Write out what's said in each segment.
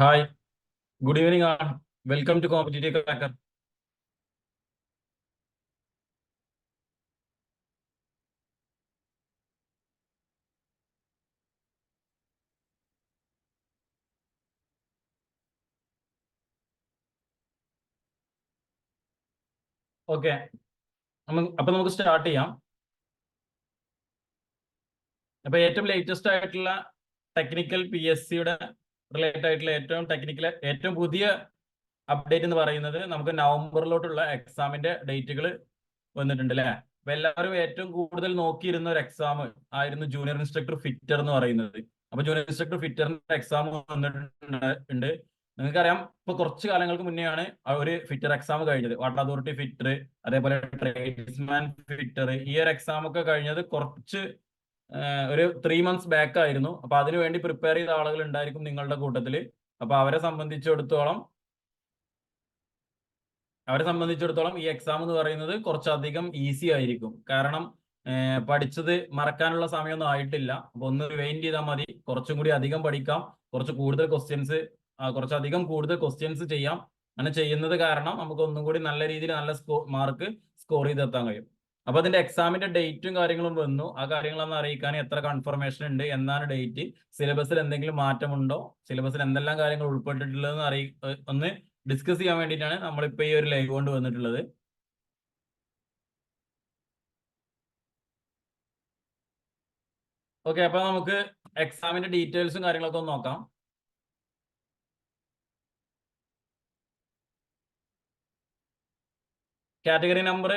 Hi good evening ആണ് welcome to competitive cracker okay അപ്പൊ നമുക്ക് സ്റ്റാർട്ട് ചെയ്യാം. അപ്പൊ ഏറ്റവും ലേറ്റസ്റ്റ് ആയിട്ടുള്ള ടെക്നിക്കൽ പി എസ് സിയുടെ റിലേറ്റഡ് ആയിട്ടുള്ള ഏറ്റവും ടെക്നിക്കൽ ഏറ്റവും പുതിയ അപ്ഡേറ്റ് എന്ന് പറയുന്നത് നമുക്ക് നവംബറിലോട്ടുള്ള എക്സാമിന്റെ ഡേറ്റുകൾ വന്നിട്ടുണ്ട് അല്ലേ അപ്പൊ എല്ലാവരും ഏറ്റവും കൂടുതൽ നോക്കിയിരുന്ന ഒരു എക്സാം ആയിരുന്നു ജൂനിയർ ഇൻസ്ട്രക്ടർ ഫിറ്റർ എന്ന് പറയുന്നത്. അപ്പൊ ജൂനിയർ ഇൻസ്ട്രക്ടർ ഫിറ്ററിന്റെ എക്സാം വന്നിട്ടുണ്ട്. നിങ്ങൾക്കറിയാം ഇപ്പൊ കുറച്ച് കാലങ്ങൾക്ക് മുന്നെയാണ് ഒരു ഫിറ്റർ എക്സാം കഴിഞ്ഞത്. വാട്ടർ അതോറിറ്റി ഫിറ്റർ അതേപോലെ ട്രേഡ്സ്മാൻ ഫിറ്റർ ഈ ഒരു എക്സാം ഒക്കെ കഴിഞ്ഞത് കുറച്ച് ഒരു ത്രീ മന്ത്സ് ബാക്ക് ആയിരുന്നു. അപ്പൊ അതിനു വേണ്ടി പ്രിപ്പയർ ചെയ്ത ആളുകൾ ഉണ്ടായിരിക്കും നിങ്ങളുടെ കൂട്ടത്തിൽ അപ്പൊ അവരെ സംബന്ധിച്ചിടത്തോളം അവരെ സംബന്ധിച്ചിടത്തോളം ഈ എക്സാം എന്ന് പറയുന്നത് കുറച്ചധികം ഈസി ആയിരിക്കും. കാരണം പഠിച്ചത് മറക്കാനുള്ള സമയമൊന്നും ആയിട്ടില്ല. അപ്പൊ ഒന്ന് റിവൈൻഡ് ചെയ്താൽ മതി. കുറച്ചും കൂടി അധികം പഠിക്കാം. കുറച്ച് കൂടുതൽ ക്വസ്റ്റ്യൻസ് കുറച്ചധികം കൂടുതൽ ക്വസ്റ്റ്യൻസ് ചെയ്യാം. അങ്ങനെ ചെയ്യുന്നത് കാരണം നമുക്ക് ഒന്നും കൂടി നല്ല രീതിയിൽ നല്ല സ്കോ മാർക്ക് സ്കോർ ചെയ്തെത്താൻ കഴിയും. അപ്പൊ അതിന്റെ എക്സാമിന്റെ ഡേറ്റും കാര്യങ്ങളും വന്നു. ആ കാര്യങ്ങളൊന്ന് അറിയിക്കാൻ എത്ര കൺഫർമേഷൻ ഉണ്ട് എന്നാണ് ഡേറ്റ് സിലബസിൽ എന്തെങ്കിലും മാറ്റമുണ്ടോ? സിലബസിൽ എന്തെല്ലാം കാര്യങ്ങൾ ഉൾപ്പെട്ടിട്ടുള്ളതെന്ന് അറിയി ഒന്ന് ഡിസ്കസ് ചെയ്യാൻ വേണ്ടിയിട്ടാണ് നമ്മളിപ്പോ ഈ ഒരു ലൈവ് കൊണ്ട് വന്നിട്ടുള്ളത്. ഓക്കെ അപ്പൊ നമുക്ക് എക്സാമിന്റെ ഡീറ്റെയിൽസും കാര്യങ്ങളൊക്കെ ഒന്ന് നോക്കാം. കാറ്റഗറി നമ്പർ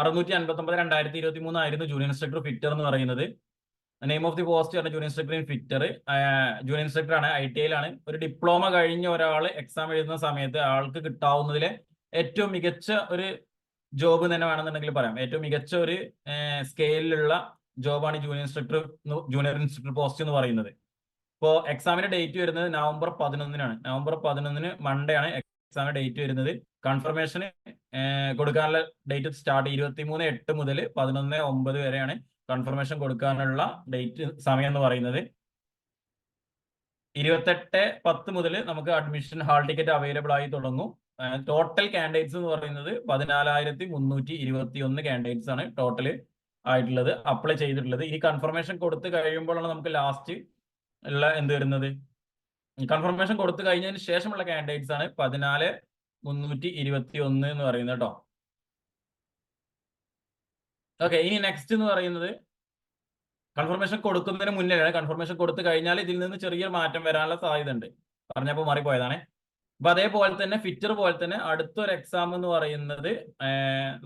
അറുന്നൂറ്റി അൻപത്തി ഒമ്പത് രണ്ടായിരത്തി ഇരുപത്തി മൂന്നായിരുന്നു ജൂനിയർ ഇൻസ്ട്രക്ടർ ഫിറ്റർ എന്ന് പറയുന്നത്. നെയിം ഓഫ് ദി പോസ്റ്റ് ആണ് junior instructor in fitter junior instructor ആണ് ഐ ടി ഐയിലാണ് ഒരു ഡിപ്ലോമ കഴിഞ്ഞ ഒരാൾ എക്സാം എഴുതുന്ന സമയത്ത് ആൾക്ക് കിട്ടാവുന്നതിലെ ഏറ്റവും മികച്ച ഒരു ജോബ് തന്നെ വേണമെന്നുണ്ടെങ്കിൽ പറയാം. ഏറ്റവും മികച്ച ഒരു സ്കെയിലുള്ള ജോബാണ് junior instructor junior instructor post എന്ന് പറയുന്നത്. ഇപ്പോൾ എക്സാമിന്റെ ഡേറ്റ് വരുന്നത് നവംബർ പതിനൊന്നിനാണ്. നവംബർ പതിനൊന്നിന് മൺഡേ ആണ് എക്സാമിന്റെ ഡേറ്റ് വരുന്നത്. കൺഫർമേഷൻ കൊടുക്കാനുള്ള ഡേറ്റ് സ്റ്റാർട്ട് ഇരുപത്തി മൂന്ന് എട്ട് മുതൽ പതിനൊന്ന് ഒമ്പത് വരെയാണ് കൺഫർമേഷൻ കൊടുക്കാനുള്ള ഡേറ്റ് സമയം എന്ന് പറയുന്നത്. ഇരുപത്തെട്ട് പത്ത് മുതൽ നമുക്ക് അഡ്മിഷൻ ഹാൾ ടിക്കറ്റ് അവൈലബിൾ ആയി തുടങ്ങും. ടോട്ടൽ കാൻഡിഡേറ്റ്സ് എന്ന് പറയുന്നത് പതിനാലായിരത്തി മുന്നൂറ്റി ഇരുപത്തി ഒന്ന് കാൻഡിഡേറ്റ്സ് ആണ് ടോട്ടൽ ആയിട്ടുള്ളത് അപ്ലൈ ചെയ്തിട്ടുള്ളത്. ഈ കൺഫർമേഷൻ കൊടുത്തു കഴിയുമ്പോഴാണ് നമുക്ക് ലാസ്റ്റ് ഉള്ള എന്ത് വരുന്നത്? കൺഫർമേഷൻ കൊടുത്തു കഴിഞ്ഞതിന് ശേഷമുള്ള കാൻഡിഡേറ്റ്സ് ആണ് പതിനാല് മുന്നൂറ്റി ഇരുപത്തി ഒന്ന് എന്ന് പറയുന്നത് കേട്ടോ ഓക്കെ ഇനി നെക്സ്റ്റ് എന്ന് പറയുന്നത് കൺഫർമേഷൻ കൊടുക്കുന്നതിന് മുന്നേയാണ് കൺഫർമേഷൻ കൊടുത്തു കഴിഞ്ഞാൽ ഇതിൽ നിന്ന് ചെറിയ മാറ്റം വരാനുള്ള സാധ്യത ഉണ്ട് പറഞ്ഞപ്പോൾ മാറിപ്പോയതാണ്. അപ്പൊ അതേപോലെ തന്നെ ഫിറ്റർ പോലെ തന്നെ അടുത്തൊരു എക്സാം എന്ന് പറയുന്നത്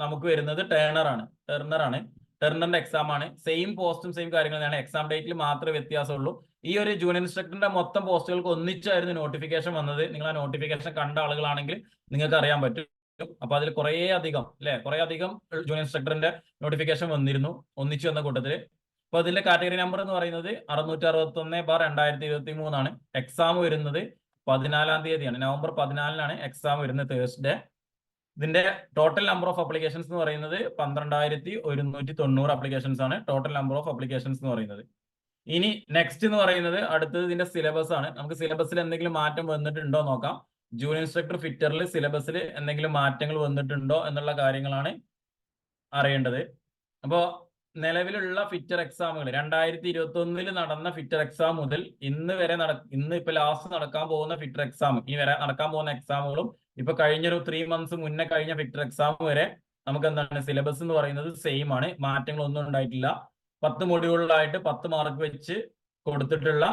നമുക്ക് വരുന്നത് ടേണർ ആണ്. ടേണർ ആണ്. ടെർണറിന്റെ എക്സാം ആണ്. സെയിം പോസ്റ്റും സെയിം കാര്യങ്ങൾ തന്നെയാണ്. എക്സാം ഡേറ്റിൽ മാത്രമേ വ്യത്യാസമുള്ളൂ. ഈ ഒരു ജൂനിയർ ഇൻസ്ട്രക്ടറിന്റെ മൊത്തം പോസ്റ്റുകൾക്ക് ഒന്നിച്ചായിരുന്നു നോട്ടിഫിക്കേഷൻ വന്നത്. നിങ്ങൾ ആ നോട്ടിഫിക്കേഷൻ കണ്ട ആളുകളാണെങ്കിൽ നിങ്ങൾക്ക് അറിയാൻ പറ്റും. അപ്പൊ അതിൽ കുറേ അധികം അല്ലെ? കുറേ അധികം ജൂനിയർ ഇൻസ്ട്രക്ടറിന്റെ നോട്ടിഫിക്കേഷൻ വന്നിരുന്നു ഒന്നിച്ചു വന്ന കൂട്ടത്തിൽ അപ്പൊ അതിന്റെ കാറ്റഗറി നമ്പർ എന്ന് പറയുന്നത് അറുന്നൂറ്റി അറുപത്തി ഒന്ന് ബാർ രണ്ടായിരത്തി ഇരുപത്തി മൂന്നാണ് എക്സാം വരുന്നത് പതിനാലാം തീയതിയാണ്. നവംബർ പതിനാലിനാണ് എക്സാം വരുന്നത് തേഴ്സ്ഡേ ഇതിന്റെ ടോട്ടൽ നമ്പർ ഓഫ് അപ്ലിക്കേഷൻസ് എന്ന് പറയുന്നത് പന്ത്രണ്ടായിരത്തി ഒരുന്നൂറ്റി തൊണ്ണൂറ് അപ്ലിക്കേഷൻസ് ആണ് ടോട്ടൽ നമ്പർ ഓഫ് അപ്ലിക്കേഷൻസ് എന്ന് പറയുന്നത്. ഇനി നെക്സ്റ്റ് എന്ന് പറയുന്നത് അടുത്തത് ഇതിന്റെ സിലബസ് ആണ്. നമുക്ക് സിലബസിൽ എന്തെങ്കിലും മാറ്റം വന്നിട്ടുണ്ടോ നോക്കാം. ജൂനിയർ ഇൻസ്ട്രക്ടർ ഫിറ്ററിൽ സിലബസിൽ എന്തെങ്കിലും മാറ്റങ്ങൾ വന്നിട്ടുണ്ടോ എന്നുള്ള കാര്യങ്ങളാണ് അറിയേണ്ടത്. അപ്പോൾ നിലവിലുള്ള ഫിറ്റർ എക്സാമുകൾ രണ്ടായിരത്തി ഇരുപത്തി ഒന്നിൽ നടന്ന ഫിറ്റർ എക്സാം മുതൽ ഇന്ന് വരെ നട ഇന്ന് ഇപ്പൊ ലാസ്റ്റ് നടക്കാൻ പോകുന്ന ഫിറ്റർ എക്സാം ഇനി വരെ നടക്കാൻ പോകുന്ന എക്സാമുകളും ഇപ്പൊ കഴിഞ്ഞൊരു ത്രീ മന്ത്സ് മുന്നേ കഴിഞ്ഞ ഫിക്ടർ എക്സാം വരെ നമുക്ക് എന്താണ് സിലബസ് എന്ന് പറയുന്നത് സെയിം ആണ്. മാറ്റങ്ങളൊന്നും ഉണ്ടായിട്ടില്ല. പത്ത് മൊഡ്യൂളിലായിട്ട് പത്ത് മാർക്ക് വെച്ച് കൊടുത്തിട്ടുള്ള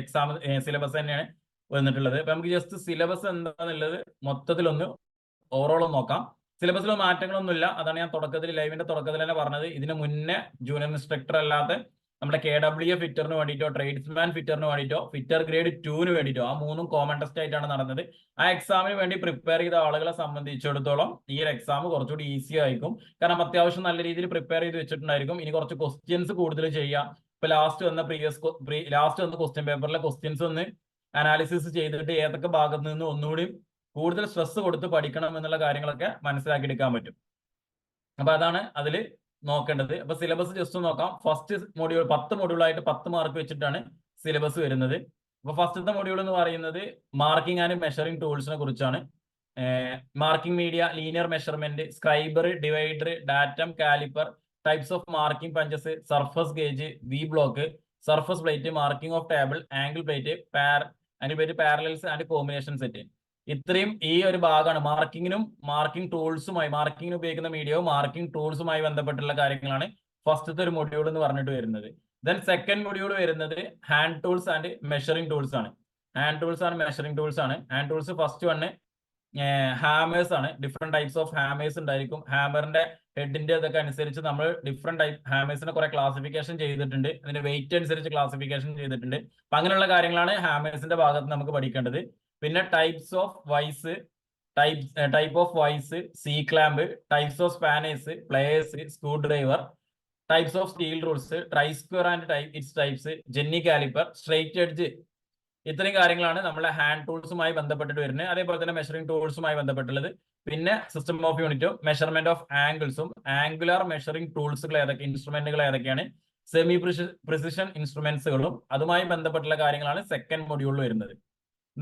എക്സാം സിലബസ് തന്നെയാണ് വന്നിട്ടുള്ളത്. അപ്പൊ നമുക്ക് ജസ്റ്റ് സിലബസ് എന്താണെന്നുള്ളത് മൊത്തത്തിലൊന്ന് ഓവറോൾ നോക്കാം. സിലബസിൽ മാറ്റങ്ങളൊന്നുമില്ല. അതാണ് ഞാൻ തുടക്കത്തിൽ ലൈവിന്റെ തുടക്കത്തിൽ തന്നെ പറഞ്ഞത്. ഇതിന് മുന്നേ ജൂനിയർ ഇൻസ്ട്രക്ടർ അല്ലാതെ നമ്മുടെ കെ ഡബ്ല്യു എ ഫിറ്ററിന് വേണ്ടിയിട്ടോ ട്രേഡ്സ്മാൻ ഫിറ്ററിന് വേണ്ടിയിട്ടോ ഫിറ്റർ ഗ്രേഡ് ടുവിന് വേണ്ടിയിട്ടോ ആ മൂന്നും കോമൺ ടെസ്റ്റ് ആയിട്ടാണ് നടന്നത്. ആ എക്സാമിന് വേണ്ടി പ്രിപ്പയർ ചെയ്ത ആളുകളെ സംബന്ധിച്ചിടത്തോളം ഈ ഒരു എക്സാം കുറച്ചുകൂടി ഈസി ആയിരിക്കും. കാരണം അത്യാവശ്യം നല്ല രീതിയിൽ പ്രിപ്പയർ ചെയ്ത് വെച്ചിട്ടുണ്ടായിരിക്കും. ഇനി കുറച്ച് ക്വസ്റ്റ്യൻസ് കൂടുതൽ ചെയ്യാം. ഇപ്പൊ ലാസ്റ്റ് വന്ന പ്രീവിയസ് ലാസ്റ്റ് വന്ന ക്വസ്റ്റ്യൻ പേപ്പറിലെ ക്വസ്റ്റ്യൻസ് ഒന്ന് അനാലിസിസ് ചെയ്തിട്ട് ഏതൊക്കെ ഭാഗത്ത് നിന്ന് ഒന്നുകൂടി കൂടുതൽ സ്ട്രെസ് കൊടുത്ത് പഠിക്കണം എന്നുള്ള കാര്യങ്ങളൊക്കെ മനസ്സിലാക്കി എടുക്കാൻ പറ്റും. അപ്പൊ അതാണ് അതിൽ നോക്കേണ്ടത്. അപ്പൊ സിലബസ് ജസ്റ്റ് നോക്കാം. ഫസ്റ്റ് മൊഡ്യൂൾ പത്ത് മൊഡ്യൂളായിട്ട് പത്ത് മാർക്ക് വെച്ചിട്ടാണ് സിലബസ് വരുന്നത്. അപ്പൊ ഫസ്റ്റത്തെ മോഡ്യൂൾ എന്ന് പറയുന്നത് മാർക്കിംഗ് ആൻഡ് മെഷറിംഗ് ടൂൾസിനെ കുറിച്ചാണ്. Marking media linear measurement scriber divider datum caliper types of marking punches surface gauge V block surface plate marking off table angle plate പാർ അതിന് പേര് പാരലൽസ് ആൻഡ് കോമ്പിനേഷൻ സെറ്റ് ഇത്രയും ഈ ഒരു ഭാഗമാണ്. മാർക്കിങ്ങിനും മാർക്കിംഗ് ടൂൾസുമായി മാർക്കിങ്ങിന് ഉപയോഗിക്കുന്ന മീഡിയവും marking ടൂൾസുമായി ബന്ധപ്പെട്ടുള്ള കാര്യങ്ങളാണ് ഫസ്റ്റത്തെ ഒരു മൊഡ്യൂൾ എന്ന് പറഞ്ഞിട്ട് വരുന്നത്. ദെൻ സെക്കൻഡ് മൊഡ്യൂൾ വരുന്നത് hand tools and measuring tools ആണ്. Hand tools and measuring tools ആണ്. Hand tools first one hammers ആണ്. ഡിഫറെന്റ് ടൈപ്സ് ഓഫ് ഹാമേഴ്സ് ഉണ്ടായിരിക്കും. ഹാമറിന്റെ ഹെഡിന്റെ ഇതൊക്കെ അനുസരിച്ച് നമ്മൾ ഡിഫറെന്റ് ടൈപ്പ് ഹാമേഴ്സിനെ കുറെ ക്ലാസിഫിക്കേഷൻ ചെയ്തിട്ടുണ്ട്. അതിന്റെ വെയിറ്റ് അനുസരിച്ച് ക്ലാസിഫിക്കേഷൻ ചെയ്തിട്ടുണ്ട്. അപ്പൊ അങ്ങനെയുള്ള കാര്യങ്ങളാണ് ഹാമേഴ്സിന്റെ ഭാഗത്ത് നമുക്ക് പഠിക്കേണ്ടത്. പിന്നെ types of vice type type of vice C clamp types of spanners pliers screw driver types of steel rules try square and type its types jenny caliper straight edge ഇത്രയും കാര്യങ്ങളാണ് നമ്മളെ ഹാൻഡ് ടൂൾസുമായി ബന്ധപ്പെട്ടിട്ട് വരുന്നത്. അതേപോലെ തന്നെ മെഷറിംഗ് ടൂൾസുമായി ബന്ധപ്പെട്ടുള്ളത്. പിന്നെ സിസ്റ്റം ഓഫ് യൂണിറ്റും മെഷർമെന്റ് ഓഫ് ആംഗിൾസും ആംഗുലാർ മെഷറിംഗ് ടൂൾസുകൾ ഏതൊക്കെ ഇൻസ്ട്രുമെന്റുകൾ ഏതൊക്കെയാണ് സെമി പ്രിസിഷൻ ഇൻസ്ട്രുമെന്റ്സുകളും അതുമായി ബന്ധപ്പെട്ടുള്ള കാര്യങ്ങളാണ് സെക്കൻഡ് മൊഡ്യൂളിൽ വരുന്നത്.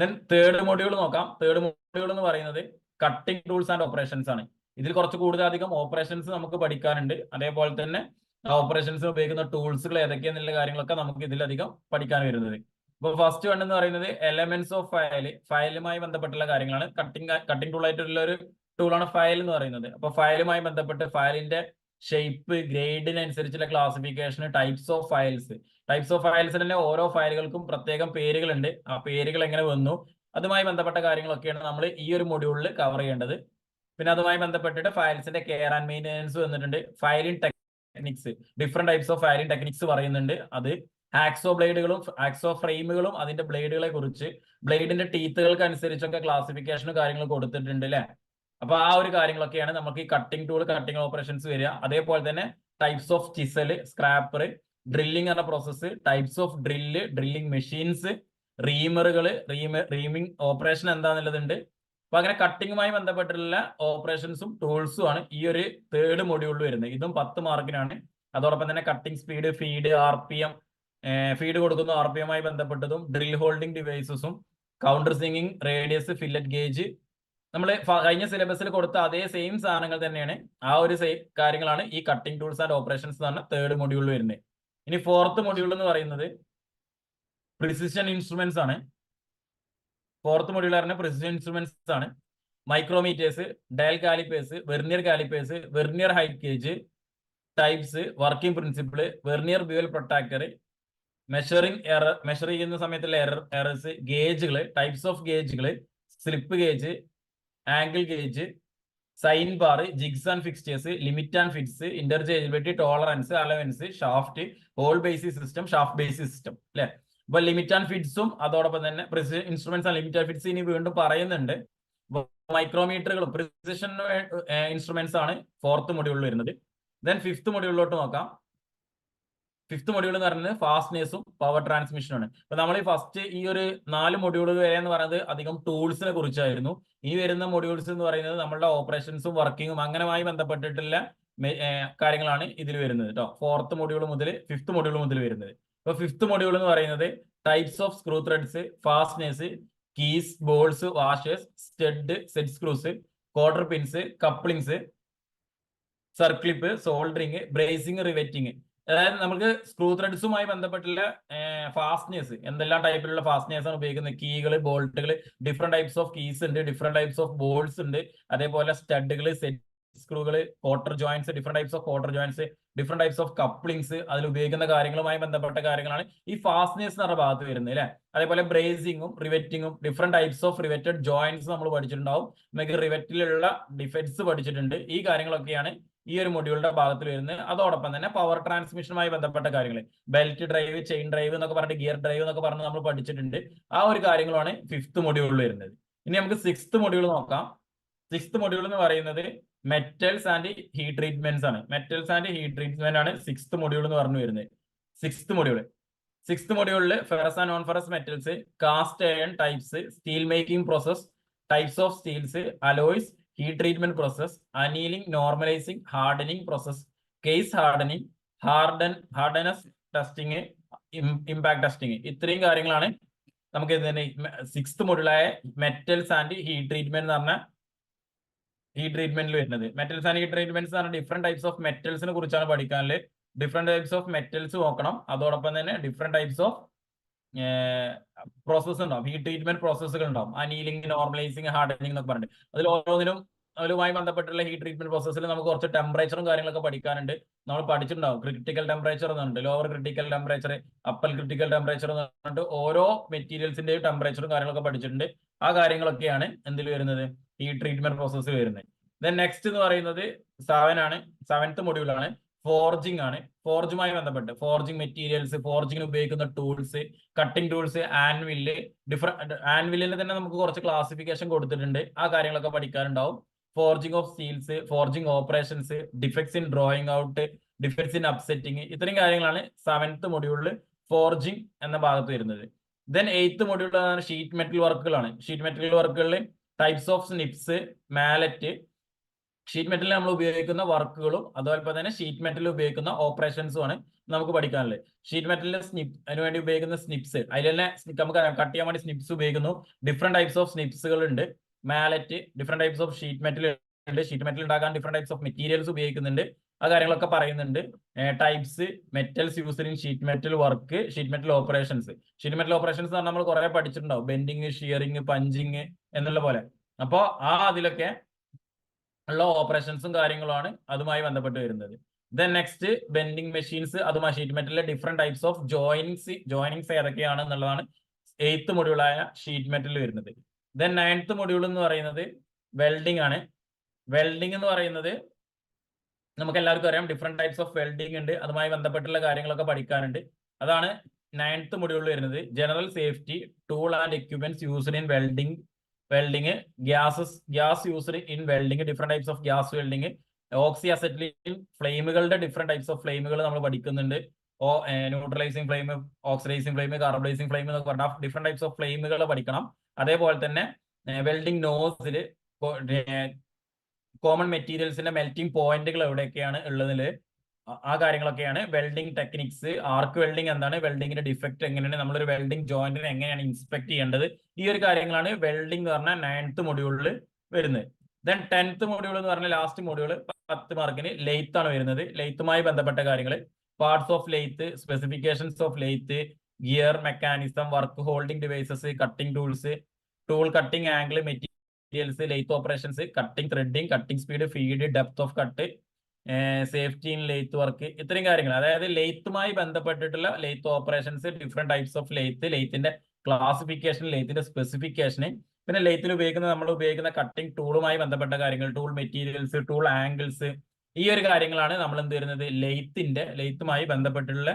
ദെൻ തേർഡ് മോഡ്യൂൾ നോക്കാം. തേർഡ് മോഡ്യൂൾ എന്ന് പറയുന്നത് കട്ടിംഗ് ടൂൾസ് ആൻഡ് ഓപ്പറേഷൻസ് ആണ്. ഇതിൽ കുറച്ച് കൂടുതലധികം ഓപ്പറേഷൻസ് നമുക്ക് പഠിക്കാനുണ്ട്. അതേപോലെ തന്നെ ആ ഓപ്പറേഷൻസ് ഉപയോഗിക്കുന്ന ടൂൾസുകൾ ഏതൊക്കെയെന്നുള്ള കാര്യങ്ങളൊക്കെ നമുക്ക് ഇതിലധികം പഠിക്കാൻ വരുന്നത്. ഇപ്പൊ ഫസ്റ്റ് വൺ എന്ന് പറയുന്നത് എലമെന്റ്സ് ഓഫ് ഫയൽ ഫയലുമായി ബന്ധപ്പെട്ടുള്ള കാര്യങ്ങളാണ്. കട്ടിംഗ് കട്ടിംഗ് ടൂൾ ആയിട്ടുള്ള ഒരു ടൂളാണ് ഫയൽ എന്ന് പറയുന്നത്. അപ്പൊ ഫയലുമായി ബന്ധപ്പെട്ട് ഫയലിന്റെ shape ഗ്രേഡിനനുസരിച്ചുള്ള classification types of files types of files തന്നെ ഓരോ ഫയലുകൾക്കും പ്രത്യേകം പേരുകളുണ്ട്. ആ പേരുകൾ എങ്ങനെ വന്നു? അതുമായി ബന്ധപ്പെട്ട കാര്യങ്ങളൊക്കെയാണ് നമ്മൾ ഈ ഒരു മൊഡ്യൂളിൽ കവർ ചെയ്യേണ്ടത്. പിന്നെ അതുമായി ബന്ധപ്പെട്ടിട്ട് ഫയൽസിന്റെ കെയർ ആൻഡ് മെയിന്റെനൻസ് വന്നിട്ടുണ്ട്. Filing techniques different types of filing techniques പറയുന്നുണ്ട് അത്. ആക്സോ ബ്ലേഡുകളും ആക്സോ ഫ്രെയിമുകളും അതിന്റെ ബ്ലേഡുകളെ കുറിച്ച് ബ്ലേഡിന്റെ ടീത്തുകൾക്ക് അനുസരിച്ചൊക്കെ ക്ലാസിഫിക്കേഷനും കാര്യങ്ങളും കൊടുത്തിട്ടുണ്ട് അല്ലെ അപ്പൊ ആ ഒരു കാര്യങ്ങളൊക്കെയാണ് നമുക്ക് ഈ കട്ടിംഗ് ടൂൾ കട്ടിംഗ് ഓപ്പറേഷൻസ് വരിക. അതേപോലെ തന്നെ types of chisel scraper drilling എന്ന process types of drill drilling machines റീമറുകൾ Reema reaming operation എന്താന്നുള്ളതുണ്ട്. അപ്പൊ അങ്ങനെ കട്ടിങ്ങുമായി ബന്ധപ്പെട്ടുള്ള ഓപ്പറേഷൻസും ടൂൾസും ആണ് ഈ ഒരു തേർഡ് മൊഡ്യൂളിൽ വരുന്നത്. ഇതും പത്ത് മാർക്കിനാണ് അതോടൊപ്പം തന്നെ cutting speed feed R P M feed കൊടുക്കുന്ന. ആർ പി എമ്മായി ബന്ധപ്പെട്ടതും drill holding ഡിവൈസസും counter sinking radius fillet gauge നമ്മൾ കഴിഞ്ഞ സിലബസിൽ കൊടുത്ത അതേ സെയിം സാധനങ്ങൾ തന്നെയാണ്. ആ ഒരു സെയിം കാര്യങ്ങളാണ് ഈ കട്ടിംഗ് ടൂൾസ് ആൻഡ് ഓപ്പറേഷൻസ് എന്ന് പറഞ്ഞ തേർഡ് മൊഡ്യൂളിൽ വരുന്നത്. ഇനി ഫോർത്ത് മൊഡ്യൂൾ എന്ന് പറയുന്നത് പ്രിസിഷൻ ഇൻസ്ട്രുമെന്റ്സ് ആണ്. ഫോർത്ത് മൊഡ്യൂൾ പറഞ്ഞ പ്രിസിഷൻ ഇൻസ്ട്രുമെന്റ്സ് ആണ്. Micrometers dial calipers vernier calipers vernier height gauge types working principle vernier bevel protractor measuring error measure ചെയ്യുന്ന സമയത്തുള്ള എറർ എറേഴ്സ് ഗേജുകൾ ടൈപ്സ് ഓഫ് ഗേജുകൾ slip gauge angle gauge sine bar jigs and fixtures limit and fits interchangeability tolerance allowance shaft hole basis system shaft basis system അല്ലെ അപ്പൊ limit and ഫിറ്റ്സും അതോടൊപ്പം തന്നെ instruments and limit and fits ഇനി വീണ്ടും പറയുന്നുണ്ട്. മൈക്രോമീറ്ററുകളും പ്രിസിഷൻ ഇൻസ്ട്രുമെന്റ്സ് ആണ് ഫോർത്ത് മൊഡ്യൂളിൽ വരുന്നത്. ദെൻ ഫിഫ്ത് മൊഡ്യൂളിലോട്ട് നോക്കാം. ഫിഫ്ത്ത് മൊഡ്യൂൾ എന്ന് പറയുന്നത് ഫാസ്റ്റ്നെസ്സും പവർ ട്രാൻസ്മിഷനും ആണ്. അപ്പൊ നമ്മൾ ഈ ഫസ്റ്റ് ഈ ഒരു നാല് മൊഡ്യൂളുകൾ വരെ എന്ന് പറയുന്നത് അധികം ടൂൾസിനെ കുറിച്ചായിരുന്നു. ഈ വരുന്ന മൊഡ്യൂൾസ് എന്ന് പറയുന്നത് നമ്മളുടെ ഓപ്പറേഷൻസും വർക്കിങ്ങും അങ്ങനെയുമായി ബന്ധപ്പെട്ടിട്ടുള്ള കാര്യങ്ങളാണ് ഇതിൽ വരുന്നത് കേട്ടോ ഫോർത്ത് മൊഡ്യൂൾ മുതൽ ഫിഫ്ത്ത് മൊഡ്യൂൾ മുതൽ വരുന്നത്. ഇപ്പൊ ഫിഫ്ത്ത് മൊഡ്യൂൾ എന്ന് പറയുന്നത് types of screw threads fasteners keys bolts washers stud set screws cotter pins couplings circlip soldering brazing riveting അതായത് നമുക്ക് സ്ക്രൂ ത്രെഡ്സുമായി ബന്ധപ്പെട്ടുള്ള ഫാസ്റ്റ്നെസ് എന്തെല്ലാം ടൈപ്പിലുള്ള ഫാസ്റ്റ്നെസ് ആണ് ഉപയോഗിക്കുന്നത്? കീകൾ ബോൾട്ടുകൾ ഡിഫറെന്റ് ടൈപ്സ് ഓഫ് കീസ് ഉണ്ട് ഡിഫറെന്റ് ടൈപ്സ് ഓഫ് ബോൾസ് ഉണ്ട്. അതേപോലെ സ്റ്റഡുകൾ set സ്ക്രൂകൾ cotter joints different types of cotter joints different types of couplings അതിൽ ഉപയോഗിക്കുന്ന കാര്യങ്ങളുമായി ബന്ധപ്പെട്ട കാര്യങ്ങളാണ് ഈ ഫാസ്റ്റ്നെസ് എന്ന് പറഞ്ഞ ഭാഗത്ത് വരുന്നത് അല്ലെ അതേപോലെ ബ്രേസിങ്ങും റിവെറ്റിങ്ങും different types of riveted joints നമ്മൾ പഠിച്ചിട്ടുണ്ടാവും. നമുക്ക് റിവെറ്റിലുള്ള ഡിഫെക്ട്സ് പഠിച്ചിട്ടുണ്ട്. ഈ കാര്യങ്ങളൊക്കെയാണ് ഈ ഒരു മൊഡ്യൂളിന്റെ ഭാഗത്തിൽ വരുന്നത്. അതോടൊപ്പം തന്നെ പവർ ട്രാൻസ്മിഷനുമായി ബന്ധപ്പെട്ട കാര്യങ്ങൾ ബെൽറ്റ് ഡ്രൈവ് ചെയിൻ ഡ്രൈവ് എന്നൊക്കെ പറഞ്ഞിട്ട് ഗിയർ ഡ്രൈവ് എന്നൊക്കെ പറഞ്ഞ് നമ്മൾ പഠിച്ചിട്ടുണ്ട്. ആ ഒരു കാര്യങ്ങളാണ് ഫിഫ്ത്ത് മൊഡ്യൂളിൽ വരുന്നത്. ഇനി നമുക്ക് സിക്സ്ത് മൊഡ്യൂൾ നോക്കാം. സിക്സ്ത് മൊഡ്യൂൾ എന്ന് പറയുന്നത് മെറ്റൽസ് ആൻഡ് ഹീറ്റ് ട്രീറ്റ്മെന്റ്സ് ആണ്. മെറ്റൽസ് ആൻഡ് ഹീറ്റ് ട്രീറ്റ്മെന്റ് ആണ് സിക്സ്ത് മൊഡ്യൂൾ എന്ന് പറഞ്ഞു വരുന്നത്. സിക്സ്ത് മൊഡ്യൂൾ സിക്സ്ത് മൊഡ്യൂളിൽ ferrous and non ferrous metals cast iron types steel making process types of steels alloys heat treatment process annealing normalising hardening process case hardening harden hardness testing impact testing ഇത്രയും കാര്യങ്ങളാണ് നമുക്ക് ഇതിന് sixth metals and heat treatment എന്ന് പറഞ്ഞ heat ട്രീറ്റ്മെന്റിൽ വരുന്നത്. Metals and heat treatments പറഞ്ഞാൽ different types of മെറ്റൽസിനെ കുറിച്ചാണ് പഠിക്കാനുള്ളത്. ഡിഫറെന്റ് ടൈപ്സ് ഓഫ് മെറ്റൽസ് നോക്കണം. അതോടൊപ്പം തന്നെ ഡിഫറെന്റ് ടൈപ്സ് ഓഫ് പ്രോസസ്സ് ഉണ്ടാവും. ഹീറ്റ് ട്രീറ്റ്മെന്റ് പ്രോസസ്സുകൾ ഉണ്ടാവും. അനീലിംഗ് നോർമലൈസിങ് ഹാർഡനിങ് എന്നൊക്കെ പറഞ്ഞിട്ട്. അതിൽ ഓരോന്നിനും അതുമായി ബന്ധപ്പെട്ടുള്ള ഹീറ്റ് ട്രീറ്റ്മെന്റ് പ്രോസസ്സിൽ നമുക്ക് കുറച്ച് ടെമ്പറേച്ചറും കാര്യങ്ങളൊക്കെ പഠിക്കാനുണ്ട്. നമ്മൾ പഠിച്ചിട്ടുണ്ടാവും. ക്രിട്ടിക്കൽ ടെമ്പറേച്ചർ എന്നുണ്ട് lower critical temperature upper critical temperature എന്ന് പറഞ്ഞിട്ട് ഓരോ മെറ്റീരിയൽസിന്റെയും ടെമ്പറേച്ചറും കാര്യങ്ങളൊക്കെ പഠിച്ചിട്ടുണ്ട്. ആ കാര്യങ്ങളൊക്കെയാണ് എന്തിൽ വരുന്നത്? ഈ ട്രീറ്റ്മെന്റ് പ്രോസസ്സിൽ വരുന്നത്. ദെൻ നെക്സ്റ്റ് എന്ന് പറയുന്നത് സെവൻ ആണ്. സെവൻത്ത് മൊഡ്യൂളാണ് ഫോർജിങ് ആണ്. ഫോർജുമായി ബന്ധപ്പെട്ട് ഫോർജിങ് മെറ്റീരിയൽസ് ഫോർജിങ്ങിന് ഉപയോഗിക്കുന്ന tools cutting tools anvil different ആൻവില്ലിൽ തന്നെ നമുക്ക് കുറച്ച് ക്ലാസിഫിക്കേഷൻ കൊടുത്തിട്ടുണ്ട്. ആ കാര്യങ്ങളൊക്കെ പഠിക്കാനുണ്ടാവും. Forging of steels forging operations defects in drawing out defects in upsetting ഇത്രയും കാര്യങ്ങളാണ് സെവൻത്ത് മൊഡ്യൂളിൽ ഫോർജിങ് എന്ന ഭാഗത്ത് വരുന്നത്. ദെൻ എയ്ത്ത് മൊഡ്യൂളിലാണ് ഷീറ്റ് മെറ്റൽ വർക്കുകളാണ് sheet metal വർക്കുകളിൽ types of snips mallet sheet മെറ്റലിൽ നമ്മൾ ഉപയോഗിക്കുന്ന വർക്കുകളും അതുപോലെ തന്നെ ഷീറ്റ് മെറ്റലിൽ ഉപയോഗിക്കുന്ന ഓപ്പറേഷൻസും ആണ് നമുക്ക് പഠിക്കാനുള്ളത്. ഷീറ്റ് മെറ്റലിന്റെ സ്നിപ്പ് അതിന് വേണ്ടി ഉപയോഗിക്കുന്ന സ്നിപ്സ് അതിൽ തന്നെ കട്ട് ചെയ്യാൻ വേണ്ടി സ്നിപ്സ് ഉപയോഗിക്കുന്നു. ഡിഫറെന്റ് ടൈപ്സ് ഓഫ് സ്നിപ്സുകൾ ഉണ്ട് mallet different types of sheet metal ഉണ്ട്. ഷീറ്റ് മെറ്റൽ ഉണ്ടാക്കാൻ ഡിഫറെന്റ് ടൈപ്സ് ഓഫ് മെറ്റീരിയൽസ് ഉപയോഗിക്കുന്നുണ്ട്. ആ കാര്യങ്ങളൊക്കെ പറയുന്നുണ്ട്. Types metals used in sheet metal work sheet metal operations sheet metal operations നമ്മൾ കുറെ പഠിച്ചിട്ടുണ്ടാവും. ബെൻഡിങ് ഷിയറിങ് പഞ്ചിങ് എന്നുള്ള പോലെ. അപ്പോൾ ആ അതിലൊക്കെ ഉള്ള ഓപ്പറേഷൻസും കാര്യങ്ങളുമാണ് അതുമായി ബന്ധപ്പെട്ട് വരുന്നത്. ദെൻ നെക്സ്റ്റ് ബെൻഡിങ് മെഷീൻസ് അതുമായി sheet മെറ്റലിലെ different types of joinings joinings ഏതൊക്കെയാണ് എന്നുള്ളതാണ് എയ്ത്ത് മൊഡ്യൂളായ ഷീറ്റ് മെറ്റലിൽ വരുന്നത്. ദെൻ നയൻത്ത് മൊഡ്യൂൾ എന്ന് പറയുന്നത് വെൽഡിംഗ് ആണ്. വെൽഡിംഗ് എന്ന് പറയുന്നത് നമുക്ക് എല്ലാവർക്കും അറിയാം ഡിഫറെന്റ് ടൈപ്സ് ഓഫ് വെൽഡിംഗ് ഉണ്ട്. അതുമായി ബന്ധപ്പെട്ടുള്ള കാര്യങ്ങളൊക്കെ പഠിക്കാനുണ്ട്. അതാണ് നയൻത്ത് മൊഡ്യൂളിൽ വരുന്നത്. General safety tool and equipments used in welding welding gases gas used in welding different types of gas welding oxy acetylene ഫ്ലെയിമുകളുടെ different types of ഫ്ലെയിമുകൾ നമ്മൾ പഠിക്കുന്നുണ്ട്. ഓ neutralising flame oxidising flame carbonising flame എന്നൊക്കെ പറഞ്ഞാൽ different types of ഫ്ലെയിമുകൾ പഠിക്കണം. അതേപോലെ തന്നെ welding nozzle common മെറ്റീരിയൽസിന്റെ മെൽറ്റിംഗ് പോയിന്റുകൾ എവിടെയൊക്കെയാണ് ഉള്ളതിൽ ആ കാര്യങ്ങളൊക്കെയാണ്. വെൽഡിംഗ് ടെക്നിക്സ് ആർക്ക് വെൽഡിംഗ് എന്താണ്? വെൽഡിങ്ങിന്റെ ഡിഫക്റ്റ് എങ്ങനെയാണ്? നമ്മളൊരു വെൽഡിംഗ് ജോയിന്റിനെ എങ്ങനെയാണ് ഇൻസ്പെക്ട് ചെയ്യേണ്ടത്? ഈ ഒരു കാര്യങ്ങളാണ് വെൽഡിംഗ് എന്ന് പറഞ്ഞാൽ നയൻത്ത് മൊഡ്യൂളിൽ വരുന്നത്. ദെൻ ടെൻത്ത് മൊഡ്യൂൾ എന്ന് പറഞ്ഞാൽ ലാസ്റ്റ് മൊഡ്യൂൾ പത്ത് മാർക്കിന് ലെയ്ത്ത് ആണ് വരുന്നത്. ലെയ്ത്തുമായി ബന്ധപ്പെട്ട കാര്യങ്ങൾ parts of lathe specifications of lathe gear mechanism work holding devices cutting tools tool cutting angle materials lathe operations cutting threading cutting speed feed depth of cut safety in lathe work ഇത്രയും കാര്യങ്ങൾ. അതായത് ലെയ്ത്തുമായി ബന്ധപ്പെട്ടിട്ടുള്ള lathe operations different types of lathe ലെയ്ത്തിന്റെ classification ലെയ്ത്തിന്റെ specification പിന്നെ ലെയ്ത്തിൽ ഉപയോഗിക്കുന്ന നമ്മൾ ഉപയോഗിക്കുന്ന കട്ടിംഗ് ടൂളുമായി ബന്ധപ്പെട്ട കാര്യങ്ങൾ ടൂൾ മെറ്റീരിയൽസ് ടൂൾ ആംഗിൾസ് ഈ ഒരു കാര്യങ്ങളാണ് നമ്മൾ എന്ത് വരുന്നത് ലെയ്ത്തിന്റെ ലെയ്ത്തുമായി ബന്ധപ്പെട്ടുള്ള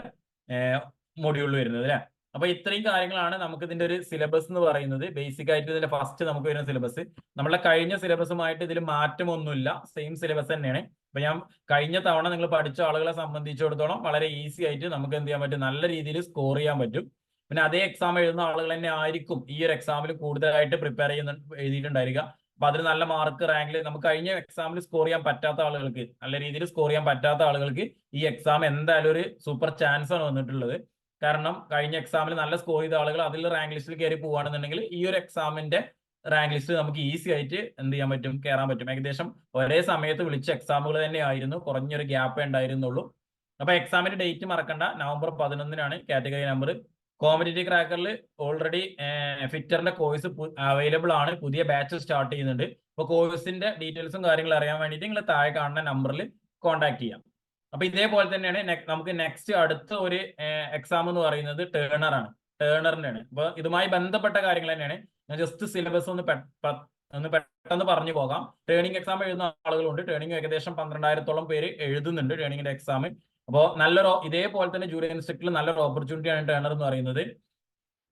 മൊഡ്യൂളിൽ വരുന്നത് അല്ലെ അപ്പൊ ഇത്രയും കാര്യങ്ങളാണ് നമുക്ക് ഇതിന്റെ ഒരു സിലബസ് എന്ന് പറയുന്നത്. ബേസിക് ആയിട്ട് ഇതിന്റെ ഫസ്റ്റ് നമുക്ക് വരുന്ന സിലബസ് നമ്മളെ കഴിഞ്ഞ സിലബസുമായിട്ട് ഇതിൽ മാറ്റമൊന്നുമില്ല. സെയിം സിലബസ് തന്നെയാണ്. അപ്പൊ ഞാൻ കഴിഞ്ഞ തവണ നിങ്ങൾ പഠിച്ച ആളുകളെ സംബന്ധിച്ചിടത്തോളം വളരെ ഈസി ആയിട്ട് നമുക്ക് എന്ത് ചെയ്യാൻ പറ്റും? നല്ല രീതിയിൽ സ്കോർ ചെയ്യാൻ പറ്റും. പിന്നെ അതേ എക്സാം എഴുതുന്ന ആളുകൾ തന്നെ ആയിരിക്കും ഈ ഒരു എക്സാമിൽ കൂടുതലായിട്ട് പ്രിപ്പയർ ചെയ്യുന്ന എഴുതിയിട്ടുണ്ടായിരിക്കുക. അപ്പൊ അതിന് നല്ല മാർക്ക് റാങ്കിൽ നമുക്ക് കഴിഞ്ഞ എക്സാമിൽ സ്കോർ ചെയ്യാൻ പറ്റാത്ത ആളുകൾക്ക് നല്ല രീതിയിൽ സ്കോർ ചെയ്യാൻ പറ്റാത്ത ആളുകൾക്ക് ഈ എക്സാം എന്തായാലും ഒരു സൂപ്പർ ചാൻസ് ആണ് വന്നിട്ടുള്ളത്. കാരണം കഴിഞ്ഞ എക്സാമിൽ നല്ല സ്കോർ ചെയ്ത ആളുകൾ അതിൽ റാങ്ക് ലിസ്റ്റിൽ കയറി പോവാണെന്നുണ്ടെങ്കിൽ ഈ ഒരു എക്സാമിന്റെ റാങ്ക് ലിസ്റ്റ് നമുക്ക് ഈസി ആയിട്ട് എന്ത് ചെയ്യാൻ പറ്റും? കയറാൻ പറ്റും. ഏകദേശം ഒരേ സമയത്ത് വിളിച്ച എക്സാമുകൾ തന്നെ ആയിരുന്നു കുറഞ്ഞൊരു ഗ്യാപ്പേ ഉണ്ടായിരുന്നുള്ളൂ. അപ്പൊ എക്സാമിന്റെ ഡേറ്റ് മറക്കണ്ട. നവംബർ പതിനൊന്നിനാണ് കാറ്റഗറി നമ്പർ കോമ്പറ്റേറ്റീവ് ക്രാക്കറിൽ ഓൾറെഡി ഫിറ്ററിന്റെ കോഴ്സ് അവൈലബിൾ ആണ്. പുതിയ ബാച്ച് സ്റ്റാർട്ട് ചെയ്യുന്നുണ്ട്. അപ്പൊ കോഴ്സിന്റെ ഡീറ്റെയിൽസും കാര്യങ്ങളും അറിയാൻ വേണ്ടിയിട്ട് നിങ്ങൾ താഴെ കാണുന്ന നമ്പറിൽ കോൺടാക്ട് ചെയ്യാം. അപ്പൊ ഇതേപോലെ തന്നെയാണ് നമുക്ക് നെക്സ്റ്റ് അടുത്ത ഒരു എക്സാം എന്ന് പറയുന്നത് ടേണർ ആണ്. ടേണറിന്റെ ആണ് അപ്പൊ ഇതുമായി ബന്ധപ്പെട്ട കാര്യങ്ങൾ തന്നെയാണ്. ഞാൻ ജസ്റ്റ് സിലബസ് ഒന്ന് ഒന്ന് പെട്ടെന്ന് പറഞ്ഞു പോകാം. ട്രെയിനിങ് എക്സാം എഴുതുന്ന ആളുകളുണ്ട്. ട്രെയിനിങ് ഏകദേശം പന്ത്രണ്ടായിരത്തോളം പേര് എഴുതുന്നുണ്ട് ട്രെയിനിങ്ങിന്റെ എക്സാം അപ്പോൾ നല്ലൊരു ഇതേപോലെ തന്നെ ജൂനിയർ ഇൻസ്റ്റിറ്റ്യൂട്ടിൽ നല്ലൊരു ഓപ്പർച്യൂണിറ്റി ആണ് ടേണർ എന്ന് പറയുന്നത്.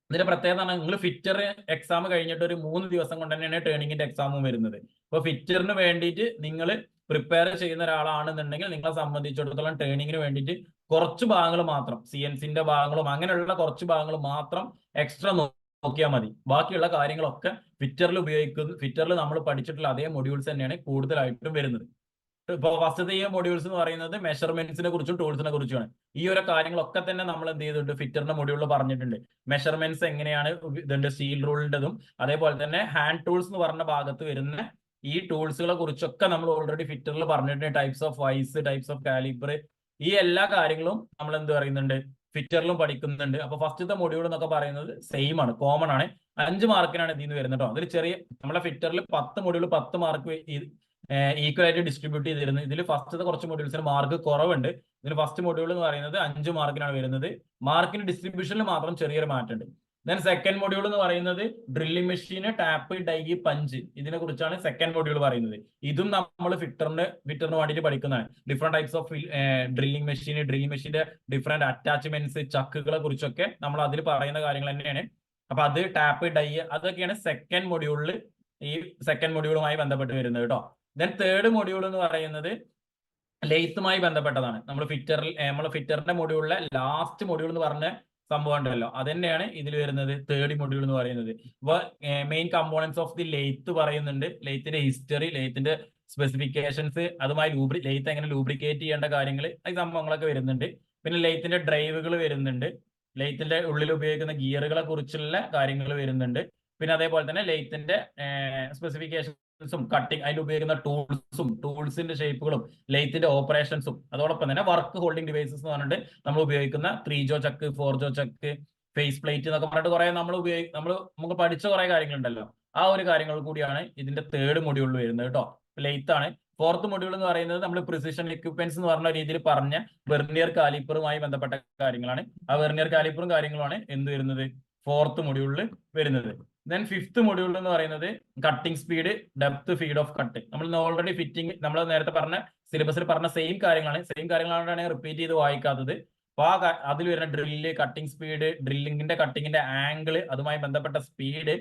ഇതിന്റെ പ്രത്യേകത നിങ്ങൾ ഫിറ്റർ എക്സാം കഴിഞ്ഞിട്ട് ഒരു മൂന്ന് ദിവസം കൊണ്ട് തന്നെയാണ് ട്രെയിനിങ്ങിന്റെ എക്സാമും വരുന്നത്. അപ്പോൾ ഫിറ്ററിന് വേണ്ടിയിട്ട് നിങ്ങൾ പ്രിപ്പയർ ചെയ്യുന്ന ഒരാളാണെന്നുണ്ടെങ്കിൽ നിങ്ങളെ സംബന്ധിച്ചിടത്തോളം ട്രെയിനിങ്ങിന് വേണ്ടിയിട്ട് കുറച്ച് ഭാഗങ്ങൾ മാത്രം സി എൻ സിന്റെ ഭാഗങ്ങളും അങ്ങനെയുള്ള കുറച്ച് ഭാഗങ്ങൾ മാത്രം എക്സ്ട്രാ നോക്കിയാൽ മതി. ബാക്കിയുള്ള കാര്യങ്ങളൊക്കെ ഫിറ്ററിൽ ഉപയോഗിക്കുന്ന ഫിറ്ററിൽ നമ്മൾ പഠിച്ചിട്ടുള്ള അതേ മൊഡ്യൂൾസ് തന്നെയാണ് കൂടുതലായിട്ടും വരുന്നത്. ഇപ്പൊ ഫസ്റ്റത്തെ ഈ മൊഡ്യൂൾസ് എന്ന് പറയുന്നത് മെഷർമെന്റ്സിനെ കുറിച്ചും ടൂൾസിനെ കുറിച്ചുമാണ്. ഈ ഒരു കാര്യങ്ങളൊക്കെ തന്നെ നമ്മൾ എന്ത് ചെയ്തിട്ടുണ്ട്? ഫിറ്ററിന്റെ മൊഡ്യൂളിൽ പറഞ്ഞിട്ടുണ്ട്. മെഷർമെന്റ്സ് എങ്ങനെയാണ് ഇതുണ്ട്? സ്റ്റീൽ റൂളിന്റെതും അതേപോലെ തന്നെ ഹാൻഡ് ടൂൾസ് എന്ന് പറഞ്ഞ ഭാഗത്ത് വരുന്ന ഈ ടൂൾസുകളെ കുറിച്ചൊക്കെ നമ്മൾ ഓൾറെഡി ഫിറ്ററിൽ പറഞ്ഞിട്ടുണ്ട്. Types of vice types of caliber ഈ എല്ലാ കാര്യങ്ങളും നമ്മൾ എന്ത് പറയുന്നുണ്ട്? ഫിറ്ററിലും പഠിക്കുന്നുണ്ട്. അപ്പൊ ഫസ്റ്റത്തെ മൊഡ്യൂൾ എന്നൊക്കെ പറയുന്നത് സെയിം ആണ് കോമൺ ആണ്. അഞ്ച് മാർക്കിനാണ് ഇതിൽ നിന്ന് വരുന്നത് അതിൽ ചെറിയ നമ്മളെ ഫിറ്ററിൽ പത്ത് മൊഡ്യൂൾ പത്ത് മാർക്ക് ഈക്വൽ ആയിട്ട് ഡിസ്ട്രിബ്യൂട്ട് ചെയ്തിരുന്നു ഇതിൽ ഫസ്റ്റത്തെ കുറച്ച് മൊഡ്യൂൾസിന് മാർക്ക് കുറവുണ്ട്. ഇതിൽ ഫസ്റ്റ് മൊഡ്യൂൾ എന്ന് പറയുന്നത് അഞ്ച് മാർക്കിനാണ് വരുന്നത്. മാർക്കിന് ഡിസ്ട്രിബ്യൂഷനിൽ മാത്രം ചെറിയൊരു മാറ്റമുണ്ട് ദെൻ സെക്കൻഡ് മൊഡ്യൂൾ എന്ന് പറയുന്നത് ഡ്രില്ലിംഗ് മെഷീന് ടാപ്പ് ഡൈ പഞ്ച് ഇതിനെ കുറിച്ചാണ് സെക്കൻഡ് മൊഡ്യൂൾ പറയുന്നത്. ഇതും നമ്മൾ ഫിറ്ററിന് ഫിറ്ററിന് വേണ്ടിയിട്ട് പഠിക്കുന്നതാണ്. Different types of drilling machine drilling മെഷീന്റെ ഡിഫറെന്റ് അറ്റാച്ച്മെന്റ്സ് ചക്കുകളെ കുറിച്ചൊക്കെ നമ്മൾ അതിൽ പറയുന്ന കാര്യങ്ങൾ തന്നെയാണ്. അപ്പൊ അത് ടാപ്പ് ഡൈ അതൊക്കെയാണ് സെക്കൻഡ് മൊഡ്യൂളിൽ ഈ സെക്കൻഡ് മൊഡ്യൂളുമായി ബന്ധപ്പെട്ട് വരുന്നത് കേട്ടോ. ദെൻ തേർഡ് മൊഡ്യൂൾ എന്ന് പറയുന്നത് ലെയ്ത്തുമായി ബന്ധപ്പെട്ടതാണ്. നമ്മൾ ഫിറ്ററിൽ നമ്മൾ ഫിറ്ററിന്റെ മൊഡ്യൂളിലെ ലാസ്റ്റ് മൊഡ്യൂൾ എന്ന് പറഞ്ഞ സംഭവം ഉണ്ടല്ലോ. അത് തന്നെയാണ് ഇതിൽ വരുന്നത് തേർഡ് മൊഡ്യൂൾ എന്ന് പറയുന്നത്. അപ്പൊ main components of the lathe പറയുന്നുണ്ട്. ലെയ്ത്തിന്റെ ഹിസ്റ്ററി ലെയ്ത്തിന്റെ സ്പെസിഫിക്കേഷൻസ് അതുമായി ലൂബ്രി ലെയ്ത്ത് എങ്ങനെ ലൂബ്രിക്കേറ്റ് ചെയ്യേണ്ട കാര്യങ്ങൾ ഈ സംഭവങ്ങളൊക്കെ വരുന്നുണ്ട്. പിന്നെ ലെയ്ത്തിന്റെ ഡ്രൈവുകൾ വരുന്നുണ്ട്. ലെയ്ത്തിന്റെ ഉള്ളിൽ ഉപയോഗിക്കുന്ന ഗിയറുകളെ കുറിച്ചുള്ള കാര്യങ്ങൾ വരുന്നുണ്ട്. പിന്നെ അതേപോലെ തന്നെ ലെയ്ത്തിന്റെ കട്ടിങ് അതിൽ ഉപയോഗിക്കുന്ന ടൂൾസും ടൂൾസിന്റെ ഷേപ്പുകളും ലെയ്ത്തിന്റെ ഓപ്പറേഷൻസും അതോടൊപ്പം തന്നെ വർക്ക് ഹോൾഡിംഗ് ഡിവൈസസ് എന്ന് പറഞ്ഞിട്ട് നമ്മൾ ഉപയോഗിക്കുന്ന three jaw chuck four jaw chuck face plate എന്നൊക്കെ പറഞ്ഞിട്ട് കുറെ നമ്മൾ ഉപയോഗി നമ്മൾ നമുക്ക് പഠിച്ച കുറെ കാര്യങ്ങളുണ്ടല്ലോ. ആ ഒരു കാര്യങ്ങൾ കൂടിയാണ് ഇതിന്റെ തേർഡ് മൊഡ്യൂളിൽ വരുന്നത് കേട്ടോ ലെയ്ത്ത് ആണ്. ഫോർത്ത് മൊഡ്യൂൾ എന്ന് പറയുന്നത് നമ്മൾ പ്രിസിഷൻ എക്യുപ്മെന്റ്സ് എന്ന് പറഞ്ഞ രീതിയിൽ പറഞ്ഞ വെർണിയർ കാലിപ്പറുമായി ബന്ധപ്പെട്ട കാര്യങ്ങളാണ്. ആ വെർണിയർ കാലിപ്പറും കാര്യങ്ങളുമാണ് എന്ത് വരുന്നത്? ഫോർത്ത് മൊഡ്യൂളിൽ വരുന്നത്. ദെൻ ഫിഫ്ത്ത് മൊഡ്യൂൾ എന്ന് പറയുന്നത് cutting speed depth feed of cut നമ്മൾ ഓൾറെഡി ഫിറ്റിംഗ് നമ്മൾ നേരത്തെ പറഞ്ഞ സിലബസിൽ പറഞ്ഞ സെയിം കാര്യങ്ങളാണ് സെയിം കാര്യങ്ങളാണ് റിപ്പീറ്റ് ചെയ്ത് വായിക്കാത്തത്. അപ്പോൾ ആ അതിൽ വരുന്ന ഡ്രില്ല് കട്ടിംഗ് സ്പീഡ് ഡ്രില്ലിങ്ങിന്റെ കട്ടിങ്ങിന്റെ ആംഗിൾ അതുമായി ബന്ധപ്പെട്ട സ്പീഡ്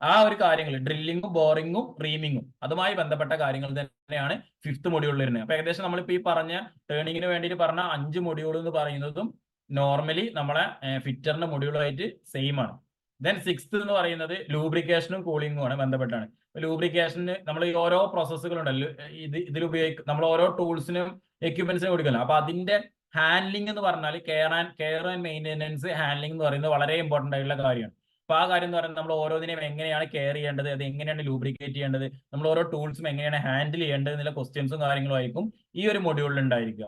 ആ ഒരു കാര്യങ്ങൾ ഡ്രില്ലിങ്ങും ബോറിങ്ങും റീമിങ്ങും അതുമായി ബന്ധപ്പെട്ട കാര്യങ്ങൾ തന്നെയാണ് ഫിഫ്ത്ത് മൊഡ്യൂളിൽ വരുന്നത്. അപ്പൊ ഏകദേശം നമ്മളിപ്പോ ഈ പറഞ്ഞ ടേണിങ്ങിന് വേണ്ടിയിട്ട് പറഞ്ഞ അഞ്ച് മൊഡ്യൂൾ എന്ന് പറയുന്നതും നോർമലി നമ്മളെ ഫിറ്ററിന്റെ മൊഡ്യൂളായിട്ട് സെയിം ആണ്. ദെൻ സിക്സ്ത് എന്ന് പറയുന്നത് ലൂബ്രിക്കേഷനും കൂളിംഗും ആണ് ബന്ധപ്പെട്ടാണ്. ലൂബ്രിക്കേഷന് നമ്മൾ ഈ ഓരോ പ്രോസസ്സുകളുണ്ടല്ലോ ഇത് ഇതിൽ ഉപയോഗിക്കും നമ്മൾ ഓരോ ടൂൾസിനും എക്യുപ്മെന്റ്സിനും കൊടുക്കല്ലോ അപ്പൊ അതിന്റെ ഹാൻഡ്ലിംഗ് എന്ന് പറഞ്ഞാൽ care and care and maintenance handling എന്ന് പറയുന്നത് വളരെ ഇമ്പോർട്ടന്റ് ആയിട്ടുള്ള കാര്യമാണ്. അപ്പൊ ആ കാര്യം എന്ന് പറയുന്നത് നമ്മൾ ഓരോന്നിനെയും എങ്ങനെയാണ് കെയർ ചെയ്യേണ്ടത് അത് എങ്ങനെയാണ് ലൂബ്രിക്കേറ്റ് ചെയ്യേണ്ടത് നമ്മൾ ഓരോ ടൂൾസും എങ്ങനെയാണ് ഹാൻഡിൽ ചെയ്യേണ്ടത് എന്നുള്ള ക്വസ്റ്റ്യൻസും കാര്യങ്ങളും ആയിരിക്കും ഈ ഒരു മൊഡ്യൂളിൽ ഉണ്ടായിരിക്കുക.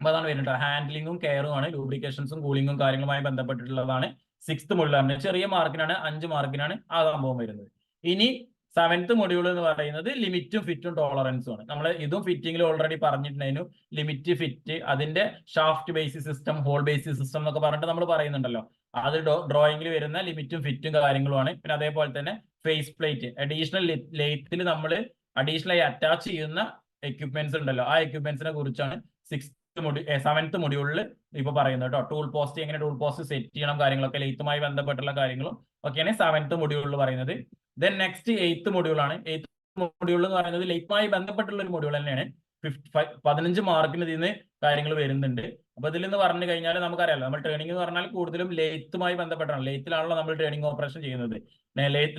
അപ്പൊ അതാണ് വരുന്നത്. ഹാൻഡ്ലിങ്ങും ആണ് ലൂബ്രിക്കേഷൻസും കൂളിങ്ങും കാര്യങ്ങളുമായി ബന്ധപ്പെട്ടിട്ടുള്ളതാണ് സിക്സ്ത് മൊഡ്യൂളാണ് ചെറിയ മാർക്കിനാണ് അഞ്ച് മാർക്കിനാണ് ആ സംഭവം വരുന്നത്. ഇനി സെവൻത്ത് മൊഡ്യൂൾ എന്ന് പറയുന്നത് ലിമിറ്റും ഫിറ്റും ടോളറൻസും ആണ്. നമ്മൾ ഇതും ഫിറ്റിംഗിൽ ഓൾറെഡി പറഞ്ഞിട്ടുണ്ടായിരുന്നു. ലിമിറ്റ് ഫിറ്റ് അതിന്റെ shaft basis system hole basis system എന്നൊക്കെ പറഞ്ഞിട്ട് നമ്മൾ പറയുന്നുണ്ടല്ലോ. അത് ഡ്രോയിങ്ങിൽ വരുന്ന ലിമിറ്റും ഫിറ്റും കാര്യങ്ങളുമാണ് പിന്നെ അതേപോലെ തന്നെ ഫേസ് പ്ലേറ്റ് അഡീഷണൽ ലേത്തിൽ നമ്മൾ അഡീഷണൽ ആയി അറ്റാച്ച് ചെയ്യുന്ന എക്യുപ്മെന്റ്സ് ഉണ്ടല്ലോ. ആ എക്യുപ്മെന്റ്സിനെ കുറിച്ചാണ് സിക്സ് സെവൻത്ത് മൊഡ്യൂളിൽ ഇപ്പൊ പറയുന്നത് കേട്ടോ. ടൂൾ പോസ്റ്റ് എങ്ങനെ ടൂൾ പോസ്റ്റ് സെറ്റ് ചെയ്യണം കാര്യങ്ങളൊക്കെ ലെയ്ത്തുമായി ബന്ധപ്പെട്ടുള്ള കാര്യങ്ങളും ഒക്കെയാണ് സെവൻത്ത് മൊഡ്യൂളിൽ പറയുന്നത്. ദെൻ നെക്സ്റ്റ് എയ്ത്ത് മൊഡ്യൂൾ ആണ്. എയ്ത്ത് മൊഡ്യൂൾ എന്ന് പറയുന്നത് ലെയ്ത്തുമായി ബന്ധപ്പെട്ടുള്ള ഒരു മൊഡ്യൂൾ തന്നെയാണ്. പതിനഞ്ച് മാർക്കിന് ഇതിൽ നിന്ന് കാര്യങ്ങൾ വരുന്നുണ്ട്. അപ്പൊ ഇതിൽ നിന്ന് പറഞ്ഞു കഴിഞ്ഞാൽ നമുക്കറിയാലോ നമ്മൾ ട്രെയിനിങ് എന്ന് പറഞ്ഞാൽ കൂടുതലും ലെയ്ത്തുമായി ബന്ധപ്പെട്ടാണ്. ലെയ്ത്തിലാണല്ലോ നമ്മൾ ട്രെയിനിങ് ഓപ്പറേഷൻ ചെയ്യുന്നത്.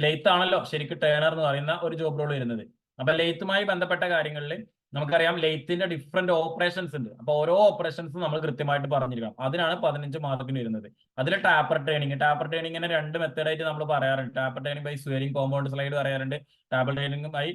ലെയ്ത്ത് ആണല്ലോ ശരിക്കും ടേണർ എന്ന് പറയുന്ന ഒരു ജോബ് റോൾ വരുന്നത്. അപ്പൊ ലെയ്ത്തുമായി ബന്ധപ്പെട്ട കാര്യങ്ങളിൽ നമുക്കറിയാം ലെയ്ത്തിന്റെ ഡിഫറെന്റ് ഓപ്പറേഷൻസ് ഉണ്ട്. അപ്പൊ ഓരോ ഓപ്പറേഷൻസും നമ്മൾ കൃത്യമായിട്ട് പറഞ്ഞിരിക്കണം. അതിനാണ് പതിനഞ്ച് മാർക്കിന് വരുന്നത്. അതിൽ ടാപ്പർ ട്രെയിനിങ് ടാപ്പർ ട്രെയിനിങ്ങിനെ രണ്ട് മെത്തേഡായിട്ട് നമ്മൾ പറയാറുണ്ട്. Taper turning by swivelling compound slide പറയാറുണ്ട്. ടാപ്പർ ട്രെയിനിങ് ബൈ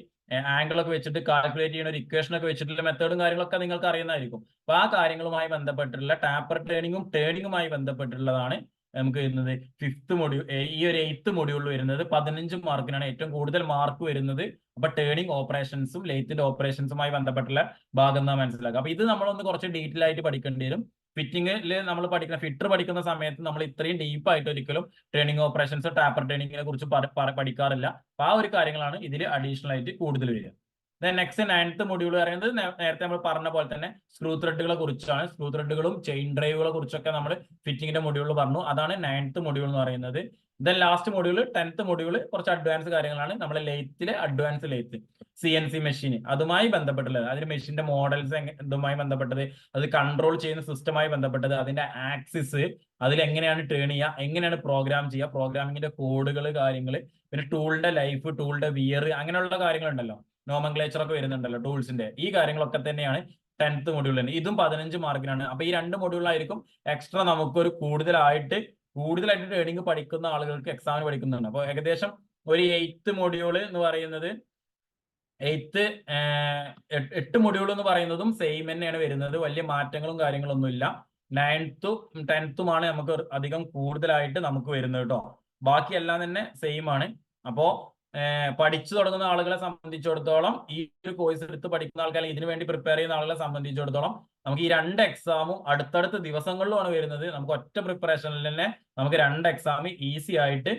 ആംഗിൾ ഒക്കെ വെച്ചിട്ട് കാൽക്കുലേറ്റ് ചെയ്യുന്ന ഒരു ഇക്വേഷൻ ഒക്കെ വെച്ചിട്ടുള്ള മെത്തേഡും കാര്യങ്ങളൊക്കെ നിങ്ങൾക്ക് അറിയുന്നതായിരിക്കും. അപ്പൊ ആ കാര്യങ്ങളുമായി ബന്ധപ്പെട്ടിട്ടുള്ള ടാപ്പർ ട്രെയിനിങ്ങും ടേണിങ്ങുമായി ബന്ധപ്പെട്ടുള്ളതാണ് നമുക്ക് വരുന്നത് ഫിഫ്ത്ത് മൊഡ്യൂൾ ഈ ഒരു എയ്ത്ത് മൊഡ്യൂളിൽ വരുന്നത് പതിനഞ്ച് മാർക്കിനാണ് ഏറ്റവും കൂടുതൽ മാർക്ക് വരുന്നത്. അപ്പൊ ടേണിംഗ് ഓപ്പറേഷൻസും ലേത്തിന്റെ ഓപ്പറേഷൻസുമായി ബന്ധപ്പെട്ടുള്ള ഭാഗം നാം മനസ്സിലാക്കുക അപ്പൊ ഇത് നമ്മളൊന്ന് കുറച്ച് ഡീറ്റെയിൽ ആയിട്ട് പഠിക്കേണ്ടി വരും. ഫിറ്റിംഗിൽ നമ്മൾ പഠിക്കുന്ന ഫിറ്റർ പഠിക്കുന്ന സമയത്ത് നമ്മൾ ഇത്രയും ഡീപ്പ് ആയിട്ട് ഒരിക്കലും ട്രെയിനിങ് ഓപ്പറേഷൻസ് ടാപ്പർ ട്രെയിനിങ്ങിനെ കുറിച്ച് പഠിക്കാറില്ല. അപ്പൊ ആ ഒരു കാര്യങ്ങളാണ് ഇതിൽ അഡീഷണൽ ആയിട്ട് കൂടുതൽ വരിക. ദെൻ നെക്സ്റ്റ് നയൻത്ത് മൊഡ്യൂൾ പറയുന്നത് നേരത്തെ നമ്മൾ പറഞ്ഞ പോലെ തന്നെ സ്ക്രൂ ത്രെഡുകളെ കുറിച്ചാണ്. സ്ക്രൂ ത്രെഡുകളും ചെയിൻ ഡ്രൈവുകളെ കുറിച്ചൊക്കെ നമ്മൾ ഫിറ്റിംഗിന്റെ മൊഡ്യൂളിൽ പറഞ്ഞു. അതാണ് നയൻത്ത് മൊഡ്യൂൾ എന്ന് പറയുന്നത്. Then last module tenth module കുറച്ച് അഡ്വാൻസ് കാര്യങ്ങളാണ് നമ്മുടെ ലെയ്ത്തിലെ advance lathe C N C machine അതുമായി ബന്ധപ്പെട്ടുള്ളത്. അതിന് മെഷീന്റെ മോഡൽസ് ഇതുമായി ബന്ധപ്പെട്ടത് അത് കൺട്രോൾ ചെയ്യുന്ന സിസ്റ്റമായി ബന്ധപ്പെട്ടത് അതിന്റെ ആക്സിസ് അതിൽ എങ്ങനെയാണ് ടേൺ ചെയ്യുക എങ്ങനെയാണ് പ്രോഗ്രാം ചെയ്യുക പ്രോഗ്രാമിങ്ങിന്റെ കോഡുകൾ കാര്യങ്ങൾ പിന്നെ ടൂളിന്റെ ലൈഫ് ടൂളിന്റെ വിയർ അങ്ങനെയുള്ള കാര്യങ്ങളുണ്ടല്ലോ. നോമൻക്ലേച്ചർ ഒക്കെ വരുന്നുണ്ടല്ലോ ടൂൾസിന്റെ ഈ കാര്യങ്ങളൊക്കെ തന്നെയാണ് ടെൻത്ത് മൊഡ്യൂളിൽ ഇതും പതിനഞ്ച് മാർക്കിനാണ് അപ്പൊ ഈ രണ്ട് മൊഡ്യൂളായിരിക്കും എക്സ്ട്രാ നമുക്കൊരു കൂടുതലായിട്ട് കൂടുതലായിട്ട് ട്രേഡിംഗ് പഠിക്കുന്ന ആളുകൾക്ക് എക്സാമിന് പഠിക്കുന്നുണ്ട്. അപ്പോൾ ഏകദേശം ഒരു എയ്ത്ത് മൊഡ്യൂൾ എന്ന് പറയുന്നത് എയ്ത്ത് എട്ട് മൊഡ്യൂൾ എന്ന് പറയുന്നതും സെയിം തന്നെയാണ് വരുന്നത്. വലിയ മാറ്റങ്ങളും കാര്യങ്ങളൊന്നും ഇല്ല നയൻത്തും ടെൻത്തുമാണ് നമുക്ക് അധികം കൂടുതലായിട്ട് നമുക്ക് വരുന്നത് കേട്ടോ ബാക്കിയെല്ലാം തന്നെ സെയിം ആണ്. അപ്പോ പഠിച്ചു തുടങ്ങുന്ന ആളുകളെ സംബന്ധിച്ചിടത്തോളം ഈ ഒരു കോഴ്സ് എടുത്ത് പഠിക്കുന്ന ആൾക്കാർ ഇതിനു വേണ്ടി പ്രിപ്പയർ ചെയ്യുന്ന ആളുകളെ സംബന്ധിച്ചിടത്തോളം നമുക്ക് ഈ രണ്ട് എക്സാമും അടുത്തടുത്ത ദിവസങ്ങളിലുമാണ് വരുന്നത്. നമുക്ക് ഒറ്റ പ്രിപ്പറേഷനിൽ തന്നെ നമുക്ക് രണ്ട് എക്സാം ഈസി ആയിട്ട്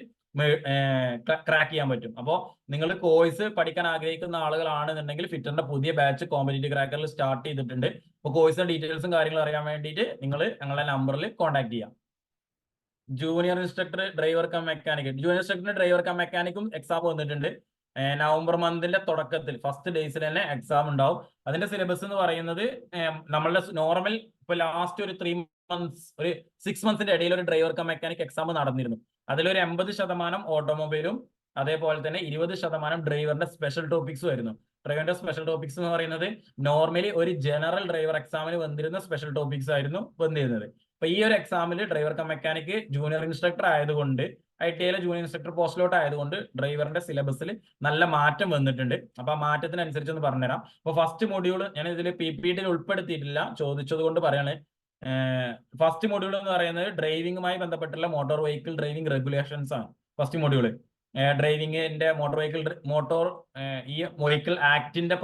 ക്രാക്ക് ചെയ്യാൻ പറ്റും. അപ്പോൾ നിങ്ങൾ കോഴ്സ് പഠിക്കാൻ ആഗ്രഹിക്കുന്ന ആളുകളാണെന്നുണ്ടെങ്കിൽ ഫിറ്ററിന്റെ പുതിയ ബാച്ച് കോമ്പറ്റീവ് ക്രാക്കറിൽ സ്റ്റാർട്ട് ചെയ്തിട്ടുണ്ട്. അപ്പോൾ കോഴ്സിന്റെ ഡീറ്റെയിൽസും കാര്യങ്ങളും അറിയാൻ വേണ്ടിയിട്ട് നിങ്ങൾ ഞങ്ങളുടെ നമ്പറിൽ കോൺടാക്ട് ചെയ്യാം. Junior instructor driver cum mechanic junior ഇൻസ്ട്രക്ടറിന് driver cum മെക്കാനിക്കും എക്സാം വന്നിട്ടുണ്ട്. നവംബർ മന്തിന്റെ തുടക്കത്തിൽ ഫസ്റ്റ് ഡേയ്സിൽ തന്നെ എക്സാം ഉണ്ടാവും. അതിന്റെ സിലബസ് എന്ന് പറയുന്നത് നമ്മളുടെ നോർമൽ ഇപ്പൊ ലാസ്റ്റ് ഒരു ത്രീ മന്ത്സ് ഒരു സിക്സ് മന്ത്സിന്റെ ഇടയിൽ ഒരു ഡ്രൈവർ കം മെക്കാനിക് എക്സാം നടന്നിരുന്നു. അതിലൊരു എൺപത് ശതമാനം ഓട്ടോമൊബൈലും അതേപോലെ തന്നെ ഇരുപത് ശതമാനം ഡ്രൈവറിന്റെ സ്പെഷ്യൽ ടോപ്പിക്സ് ആയിരുന്നു. ഡ്രൈവറിന്റെ സ്പെഷ്യൽ ടോപ്പിക്സ് എന്ന് പറയുന്നത് നോർമലി ഒരു ജനറൽ ഡ്രൈവർ എക്സാമിന് വന്നിരുന്ന സ്പെഷ്യൽ ടോപ്പിക്സ് ആയിരുന്നു വന്നിരുന്നത്. അപ്പൊ ഈ ഒരു എക്സാമിൽ driver cum mechanic junior instructor ആയതുകൊണ്ട് ഐ ടി ഐയിലെ ജൂനിയർ ഇൻസ്ട്രക്ടർ പോസ്റ്റിലോട്ട് ആയതുകൊണ്ട് ഡ്രൈവറിന്റെ സിലബസിൽ നല്ല മാറ്റം വന്നിട്ടുണ്ട്. അപ്പൊ ആ മാറ്റത്തിനനുസരിച്ച് ഒന്ന് പറഞ്ഞുതരാം. അപ്പൊ ഫസ്റ്റ് മൊഡ്യൂൾ ഞാൻ ഇതിൽ പി പി ടിയിൽ ഉൾപ്പെടുത്തിയിട്ടില്ല. ചോദിച്ചത് കൊണ്ട് പറയാണ് ഫസ്റ്റ് മൊഡ്യൂൾ എന്ന് പറയുന്നത് ഡ്രൈവിംഗുമായി ബന്ധപ്പെട്ടുള്ള മോട്ടോർ വെഹിക്കിൾ ഡ്രൈവിംഗ് റെഗുലേഷൻസ് ആണ്. ഫസ്റ്റ് മൊഡ്യൂൾ ഡ്രൈവിംഗിന്റെ മോട്ടോർ വെഹിക്കിൾ മോട്ടോർ ഈ വെഹിക്കിൾ ആക്ടിന്റെ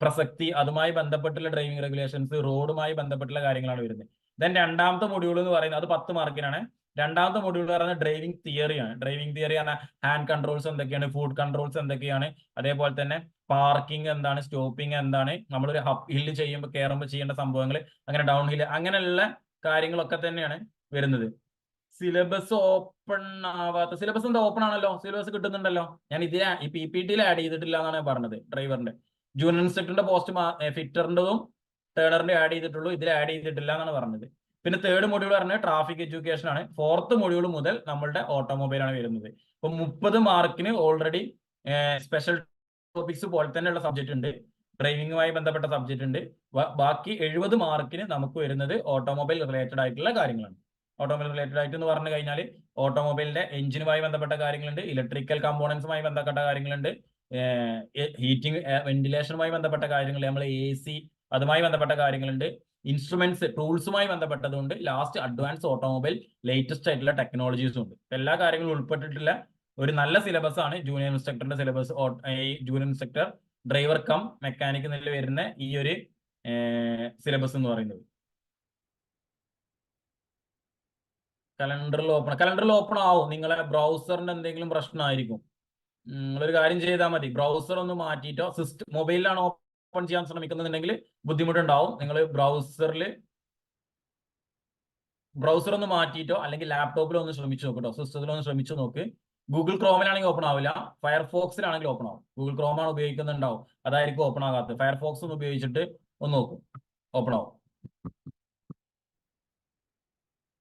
പ്രസക്തി അതുമായി ബന്ധപ്പെട്ടുള്ള ഡ്രൈവിംഗ് റെഗുലേഷൻസ് റോഡുമായി ബന്ധപ്പെട്ടുള്ള കാര്യങ്ങളാണ് വരുന്നത്. ദെൻ രണ്ടാമത്തെ മൊഡ്യൂൾ എന്ന് പറയുന്നത് അത് പത്ത് മാർക്കിനാണ് രണ്ടാമത്തെ മൊഡ്യൂൾ പറയുന്നത് ഡ്രൈവിംഗ് തിയറിയാണ് ഡ്രൈവിംഗ് തിയറി പറഞ്ഞാൽ ഹാൻഡ് കൺട്രോൾസ് എന്തൊക്കെയാണ് ഫുഡ് കൺട്രോൾസ് എന്തൊക്കെയാണ് അതേപോലെ തന്നെ പാർക്കിംഗ് എന്താണ് സ്റ്റോപ്പിംഗ് എന്താണ് നമ്മളൊരു ഹപ്പ് ഹില്ല് ചെയ്യുമ്പോൾ കയറുമ്പോൾ ചെയ്യേണ്ട സംഭവങ്ങൾ അങ്ങനെ ഡൗൺ ഹില്ല് അങ്ങനെയുള്ള കാര്യങ്ങളൊക്കെ തന്നെയാണ് വരുന്നത്. സിലബസ് ഓപ്പൺ ആവാത്ത സിലബസ് എന്താ ഓപ്പൺ ആണല്ലോ? സിലബസ് കിട്ടുന്നുണ്ടല്ലോ? ഞാൻ ഇതിന് ഈ പി പി ടിയിൽ ആഡ് ചെയ്തിട്ടില്ല എന്നാണ് പറഞ്ഞത് ഡ്രൈവറിന്റെ ജൂനിയർ ഇൻസ്ട്രക്ടറിന്റെ പോസ്റ്റ് ഫിറ്ററിന്റെതും ടേണറിന്റെ ആഡ് ചെയ്തിട്ടുള്ളൂ ഇതിൽ ആഡ് ചെയ്തിട്ടില്ല എന്നാണ് പറഞ്ഞത്. പിന്നെ തേർഡ് മൊഡ്യൂൾ പറഞ്ഞത് ട്രാഫിക് എഡ്യൂക്കേഷൻ ആണ്. ഫോർത്ത് മൊഡ്യൂൾ മുതൽ നമ്മളുടെ ഓട്ടോമൊബൈൽ ആണ് വരുന്നത്. ഇപ്പൊ മുപ്പത് മാർക്കിന് ഓൾറെഡി സ്പെഷ്യൽ ടോപ്പിക്സ് പോലെ തന്നെയുള്ള സബ്ജക്റ്റ് ഉണ്ട്. ഡ്രൈവിംഗുമായി ബന്ധപ്പെട്ട സബ്ജക്റ്റ് ഉണ്ട്. ബാക്കി എഴുപത് മാർക്കിന് നമുക്ക് വരുന്നത് ഓട്ടോമൊബൈൽ റിലേറ്റഡ് ആയിട്ടുള്ള കാര്യങ്ങളാണ്. ഓട്ടോമൊബൈൽ റിലേറ്റഡ് ആയിട്ട് എന്ന് പറഞ്ഞു കഴിഞ്ഞാൽ ഓട്ടോമൊബൈലിന്റെ എഞ്ചിനുമായി ബന്ധപ്പെട്ട കാര്യങ്ങളുണ്ട്. ഇലക്ട്രിക്കൽ കമ്പോണൻസുമായി ബന്ധപ്പെട്ട കാര്യങ്ങളുണ്ട്. ഹീറ്റിംഗ് വെന്റിലേഷനുമായി ബന്ധപ്പെട്ട കാര്യങ്ങൾ. നമ്മൾ എ സി അതുമായി ബന്ധപ്പെട്ട കാര്യങ്ങളുണ്ട്. ഇൻസ്ട്രുമെന്റ്സ് ടൂൾസുമായി ബന്ധപ്പെട്ടതുകൊണ്ട് ലാസ്റ്റ് അഡ്വാൻസ് ഓട്ടോമൊബൈൽ ലേറ്റസ്റ്റ് ആയിട്ടുള്ള ടെക്നോളജീസും ഉണ്ട്. എല്ലാ കാര്യങ്ങളും ഉൾപ്പെട്ടിട്ടുള്ള ഒരു നല്ല സിലബസ് ആണ് junior ഇൻസ്ട്രക്ടറിന്റെ syllabus junior instructor driver cum mechanic എന്നിൽ വരുന്ന ഈ ഒരു സിലബസ് എന്ന് പറയുന്നത്. കലണ്ടറിൽ ഓപ്പൺ കലണ്ടറിൽ ഓപ്പൺ ആവും. നിങ്ങളെ ബ്രൗസറിന്റെ എന്തെങ്കിലും പ്രശ്നമായിരിക്കും നിങ്ങളൊരു കാര്യം ചെയ്താൽ മതി. ബ്രൗസർ ഒന്ന് മാറ്റിയിട്ടോ? സിസ്റ്റം മൊബൈലിലാണ് ഓപ്പൺ ചെയ്യാൻ ശ്രമിക്കുന്നുണ്ടെങ്കിൽ ബുദ്ധിമുട്ടുണ്ടാവും. നിങ്ങൾ ബ്രൗസറിൽ ബ്രൗസർ ഒന്ന് മാറ്റിയിട്ടോ അല്ലെങ്കിൽ ലാപ്ടോപ്പിൽ ഒന്ന് ശ്രമിച്ചു നോക്കട്ടോ സിസ്റ്റത്തിൽ ഒന്ന് ശ്രമിച്ചു നോക്ക്. ഗൂഗിൾ ക്രോമിലാണെങ്കിൽ ഓപ്പൺ ആവില്ല. ഫയർഫോക്സിലാണെങ്കിൽ ഓപ്പൺ ആവും. ഗൂഗിൾ ക്രോമാണ് ഉപയോഗിക്കുന്നുണ്ടാവും. അതായിരിക്കും ഓപ്പൺ ആകാത്തത്. ഫയർഫോക്സ് ഒന്ന് ഉപയോഗിച്ചിട്ട് ഒന്ന് നോക്കും. ഓപ്പൺ ആവും.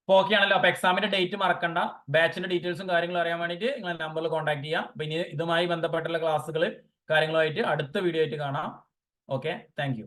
അപ്പോൾ ഓക്കെ ആണല്ലോ. അപ്പൊ എക്സാമിന്റെ ഡേറ്റ് മറക്കണ്ട. ബാച്ചിന്റെ ഡീറ്റെയിൽസും കാര്യങ്ങളും അറിയാൻ വേണ്ടിയിട്ട് നിങ്ങൾ നമ്പറിൽ കോൺടാക്ട് ചെയ്യാം. അപ്പൊ ഇനി ഇതുമായി ബന്ധപ്പെട്ടുള്ള ക്ലാസ്സുകൾ കാര്യങ്ങളുമായിട്ട് അടുത്ത വീഡിയോ ആയിട്ട് കാണാം. Okay thank